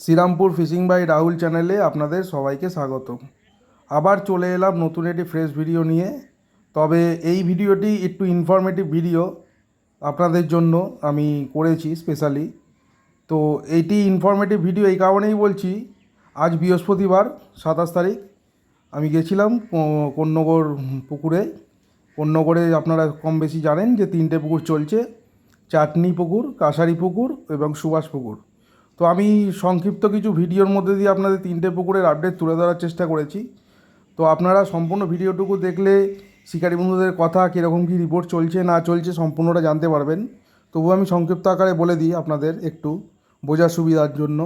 Serampore fishing by Rahul চ্যানেলে আপনাদের সবাইকে স্বাগত আবার চলে এলাম নতুন একটি ফ্রেশ ভিডিও নিয়ে। তবে এই ভিডিওটি একটু ইনফরমেটিভ ভিডিও আপনাদের জন্য আমি করেছি স্পেশালি তো এইটি ইনফরমেটিভ ভিডিও এই কারণেই বলছি, আজ বৃহস্পতিবার, সাতাশ তারিখ। আমি গেছিলাম কো- কোন্নগর পুকুরে। কোন্নগরে আপনারা কম বেশি জানেন যে তিনটে পুকুর চলছে। চাটনি পুকুর, কাঁসারি পুকুর এবং সুভাষ পুকুর। তো আমি সংক্ষিপ্ত কিছু ভিডিওর মধ্যে দিয়ে আপনাদের তিনটে পুকুরের আপডেট তুলে ধরার চেষ্টা করেছি। তো আপনারা সম্পূর্ণ ভিডিওটুকু দেখলে শিকারী বন্ধুদের কথা, কীরকম কী রিপোর্ট চলছে, না চলছে সম্পূর্ণটা জানতে পারবেন। তবু আমি সংক্ষিপ্ত আকারে বলে দিই আপনাদের একটু বোঝার সুবিধার জন্য।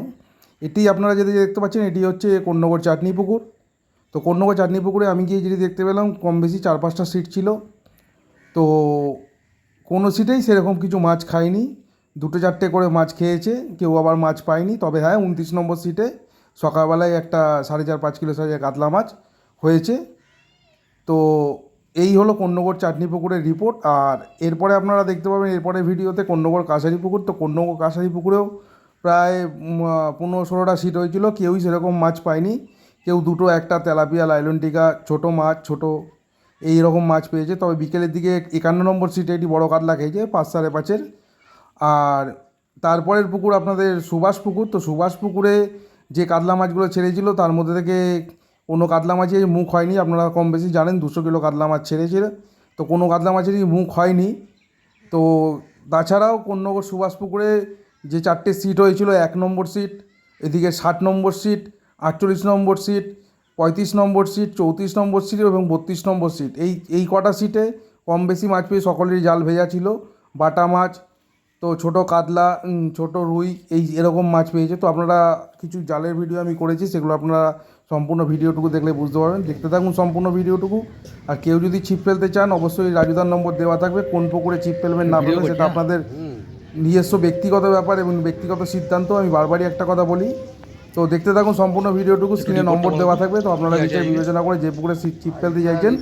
এটি আপনারা যেটি দেখতে পাচ্ছেন, এটি হচ্ছে কন্যগর চাটনি পুকুর। তো কন্যগর চাটনি পুকুরে আমি গিয়ে যেটি দেখতে পেলাম, কম বেশি চার পাঁচটা সিট ছিল। তো কোনো সিটেই সেরকম কিছু মাছ খায়নি দুটো চারটে করে মাছ খেয়েছে, কেউ আবার মাছ পায়নি। তবে হ্যাঁ উনত্রিশ নম্বর সিটে সকালবেলায় একটা সাড়ে চার, পাঁচ কিলো সাইজের কাতলা মাছ হয়েছে। তো এই হলো কন্যগর চাটনি পুকুরের রিপোর্ট। আর এরপরে আপনারা দেখতে পাবেন, এরপরে ভিডিওতে কন্যগর কাছারি পুকুর। তো কন্যগর কাছারি পুকুরেও প্রায় পনেরো ষোলোটা সিট হয়েছিল, কেউই সেরকম মাছ পায়নি। কেউ দুটো, একটা তেলাপিয়া, লাইলন টিকা, ছোটো মাছ, ছোটো এই রকম মাছ পেয়েছে। তবে বিকেলের দিকে একান্ন নম্বর সিটে একটি বড় কাতলা খেয়েছে, পাঁচ সাড়ে পাঁচের। আর তারপরের পুকুর আপনাদের সুভাষ পুকুর। তো সুভাষ পুকুরে যে কাতলা মাছগুলো ছেড়েছিল, তার মধ্যে থেকে কোনো কাতলা মাছের মুখ হয়নি। আপনারা কম বেশি জানেন, দুশো কিলো কাতলা মাছ ছেড়েছিল। তো কোনো কাতলা মাছেরই মুখ হয়নি। তো তাছাড়াও কন্যগর সুভাষ পুকুরে যে চারটে সিট হয়েছিল, এক নম্বর সিট, এদিকে ষাট নম্বর সিট, আটচল্লিশ নম্বর সিট, পঁয়ত্রিশ নম্বর সিট, চৌত্রিশ নম্বর সিট এবং বত্রিশ নম্বর সিট। এই এই কটা সিটে কম বেশি মাছ পেয়ে সকলেরই জাল ভেজা ছিল। বাটা মাছ তো ছোট কাতলা ছোটো রুই এই এরকম মাছ পেয়েছে। তো আপনারা কিছু জালের ভিডিও আমি করেছি সেগুলো আপনারা সম্পূর্ণ ভিডিওটুকু দেখলে বুঝতে পারবেন। দেখতে থাকুন সম্পূর্ণ ভিডিওটুকু। আর কেউ যদি ছিপ ফেলতে চান অবশ্যই রাজুদার নম্বর দেওয়া থাকবে। কোন পুকুরে ছিপ ফেলবেন না ফেলবেন সেটা আপনাদের নিজস্ব ব্যক্তিগত ব্যাপার এবং ব্যক্তিগত সিদ্ধান্ত। আমি বারবারই একটা কথা বলি তো দেখতে থাকুন সম্পূর্ণ ভিডিওটুকু স্ক্রিনে নম্বর দেওয়া থাকবে তো আপনারা বিচার বিবেচনা করে যে পুকুরে ছিপ ছিপ ফেলতে চাইছেন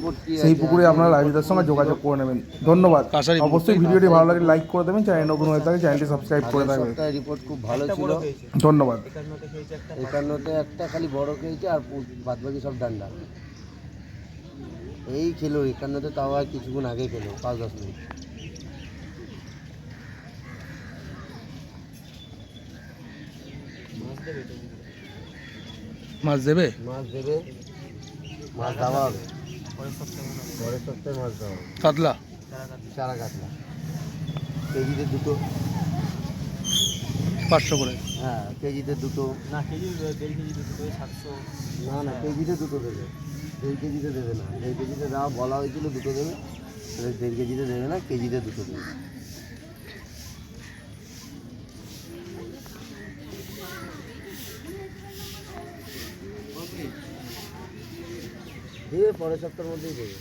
সেই পুকুরে আপনারা রাজুদার সঙ্গে যোগাযোগ করে নেবেন। ধন্যবাদ। অবশ্যই ভিডিওটি ভালো লাগলে লাইক করে দেবেন চ্যানেল নতুন হয়ে থাকে চ্যানেলটি সাবস্ক্রাইব করে থাকবেন। সপ্তাহের রিপোর্ট খুব ভালো ছিল। ধন্যবাদ। একান্নতে একটা খালি বড় খেয়েছে আর বাদ বাকি সব ডান্ডা। এই খেলো একান্নতে তাও আর কিছুক্ষণ আগে খেলো পাঁচ দশ মিনিট। মাছ দেবে মাছ দেবে? মাছ দেওয়া হবে। পরের সপ্তাহে মাছ দেওয়া হবে। কাতলা? চারা কাতলা। কেজিতে দুটো। পাঁচশো করে? হ্যাঁ কেজিতে দুটো। না কেজি দেড় কেজি দুটো সাতশো। না না কেজিতে দুটো দেবে। দেড় কেজিতে দেবে না। দেড় কেজিতে দেওয়া বলা হয়েছিল দুটো দেবে। তাহলে দেড় কেজিতে দেবে না কেজিতে দুটো দেবে দেবে পরের সপ্তাহের মধ্যেই দেবে।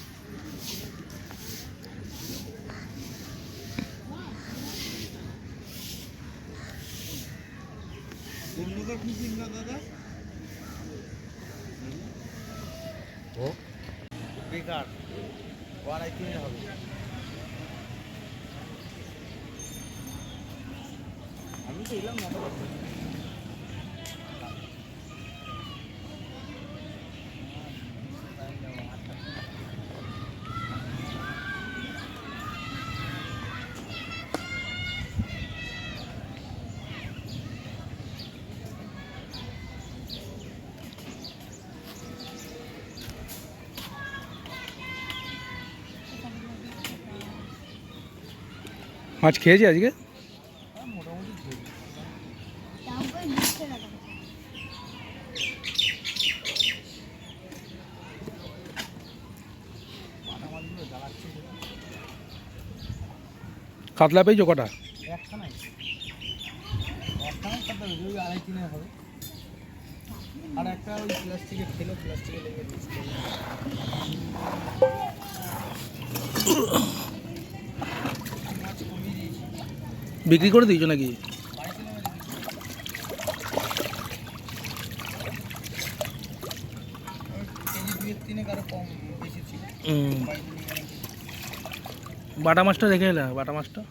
বেকার। আড়াই হবে। আমি তো এলাম নটা মাছ খেয়েছে আজকে? কাতলা পেয়েছ কটা? আর একটা ওই প্লাস্টিকে খেলো প্লাস্টিকে বিক্রি করে দিয়েছ নাকি? বাটা মাছটা রেখে এলাম বাটা মাছটা।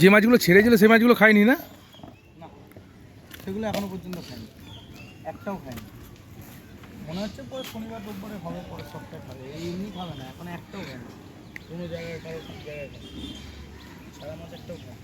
যে মাছগুলো ছেড়েছিল সে মাছগুলো খাইনি না? সেগুলো এখনও পর্যন্ত খাইনি। একটাও খাইনি। মনে হচ্ছে পরে শনিবার, রোববারে হবে পরে সপ্তাহে খাবে। এই এমনি খাবে না, এখন একটাও খায় না। কোনো জায়গায় খাবে, সব জায়গায় খাবে। সারা মাছ একটাও খায়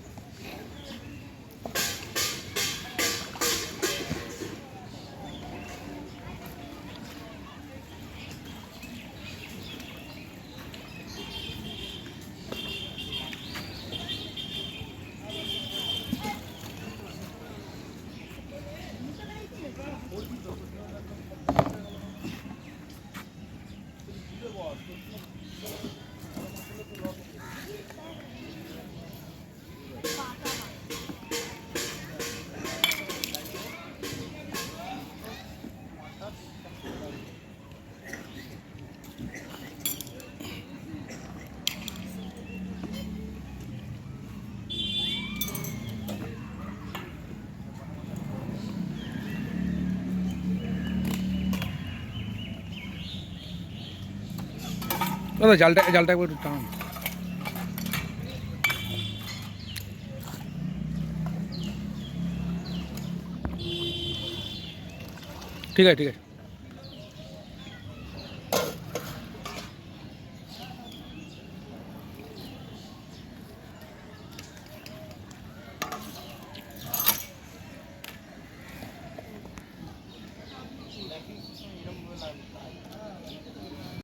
দাদা জালটা জালটা একবার একটু টান ঠিক আছে ঠিক আছে